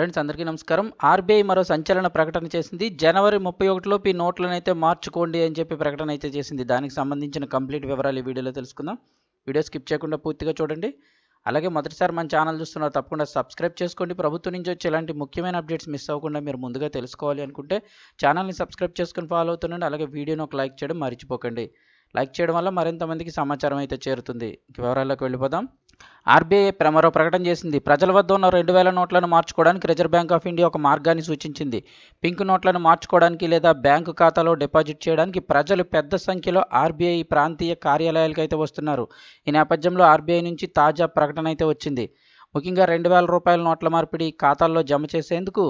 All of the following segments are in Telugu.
ఫ్రెండ్స్ అందరికీ నమస్కారం. ఆర్బీఐ మరో సంచలన ప్రకటన చేసింది. జనవరి ముప్పై ఒకటిలోపు ఈ నోట్లను అయితే మార్చుకోండి అని చెప్పి ప్రకటన అయితే చేసింది. దానికి సంబంధించిన కంప్లీట్ వివరాలు ఈ వీడియోలో తెలుసుకుందాం. వీడియో స్కిప్ చేయకుండా పూర్తిగా చూడండి. అలాగే మొదటిసారి మన ఛానల్ చూస్తున్నారు తప్పకుండా సబ్స్క్రైబ్ చేసుకోండి. ప్రభుత్వం నుంచి వచ్చే ఇలాంటి ముఖ్యమైన అప్డేట్స్ మిస్ అవ్వకుండా మీరు ముందుగా తెలుసుకోవాలి అనుకుంటే ఛానల్ని సబ్స్క్రైబ్ చేసుకుని ఫాలో అవుతుండండి. అలాగే వీడియోని ఒక లైక్ చేయడం మర్చిపోకండి. లైక్ చేయడం వల్ల మరింత మందికి సమాచారం అయితే చేరుతుంది. వివరాల్లోకి వెళ్ళిపోదాం. ఆర్బీఐ మరో ప్రకటన చేసింది. ప్రజల వద్ద ఉన్న రెండు వేల నోట్లను మార్చుకోవడానికి రిజర్వ్ బ్యాంక్ ఆఫ్ ఇండియా ఒక మార్గాన్ని సూచించింది. పింక్ నోట్లను మార్చుకోవడానికి లేదా బ్యాంకు ఖాతాలో డిపాజిట్ చేయడానికి ప్రజలు పెద్ద సంఖ్యలో ఆర్బీఐ ప్రాంతీయ కార్యాలయాలకు అయితే వస్తున్నారు. ఈ నేపథ్యంలో ఆర్బీఐ నుంచి తాజా ప్రకటన అయితే వచ్చింది. ముఖ్యంగా రెండు వేల రూపాయల నోట్ల మార్పిడి ఖాతాల్లో జమ చేసేందుకు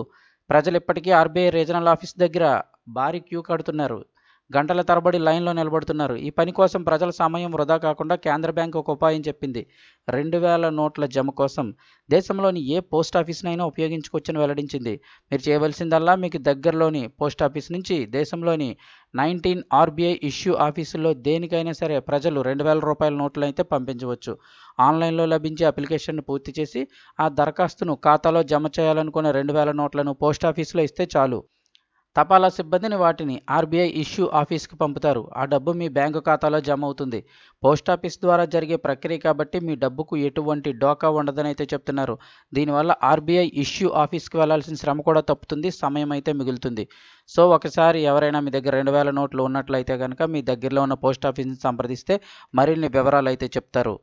ప్రజలు ఇప్పటికీ ఆర్బీఐ రీజనల్ ఆఫీస్ దగ్గర భారీ క్యూ కడుతున్నారు. గంటల తరబడి లైన్లో నిలబడుతున్నారు. ఈ పని కోసం ప్రజల సమయం వృధా కాకుండా కేంద్ర బ్యాంక్ ఒక ఉపాయం చెప్పింది. రెండు వేల నోట్ల జమ కోసం దేశంలోని ఏ పోస్ట్ ఆఫీస్నైనా ఉపయోగించుకోవచ్చని వెల్లడించింది. మీరు చేయవలసిందల్లా మీకు దగ్గరలోని పోస్ట్ ఆఫీస్ నుంచి దేశంలోని నైన్టీన్ ఆర్బీఐ ఇష్యూ ఆఫీసుల్లో దేనికైనా సరే ప్రజలు రెండు వేల రూపాయల నోట్లు అయితే పంపించవచ్చు. ఆన్లైన్లో లభించే అప్లికేషన్ను పూర్తి చేసి ఆ దరఖాస్తును ఖాతాలో జమ చేయాలనుకున్న రెండు వేల నోట్లను పోస్ట్ ఆఫీసులో ఇస్తే చాలు. తపాలా సిబ్బందిని వాటిని ఆర్బీఐ ఇష్యూ ఆఫీస్కి పంపుతారు. ఆ డబ్బు మీ బ్యాంకు ఖాతాలో జమ అవుతుంది. పోస్ట్ ఆఫీస్ ద్వారా జరిగే ప్రక్రియ కాబట్టి మీ డబ్బుకు ఎటువంటి డోకా ఉండదని అయితే చెప్తున్నారు. దీనివల్ల ఆర్బీఐ ఇష్యూ ఆఫీస్కి వెళ్ళాల్సిన శ్రమ కూడా తప్పుతుంది సమయం అయితే మిగులుతుంది. సో ఒకసారి ఎవరైనా మీ దగ్గర రెండు వేల నోట్లు ఉన్నట్లయితే కనుక మీ దగ్గరలో ఉన్న పోస్ట్ ఆఫీస్ని సంప్రదిస్తే మరిన్ని వివరాలు అయితే చెప్తారు.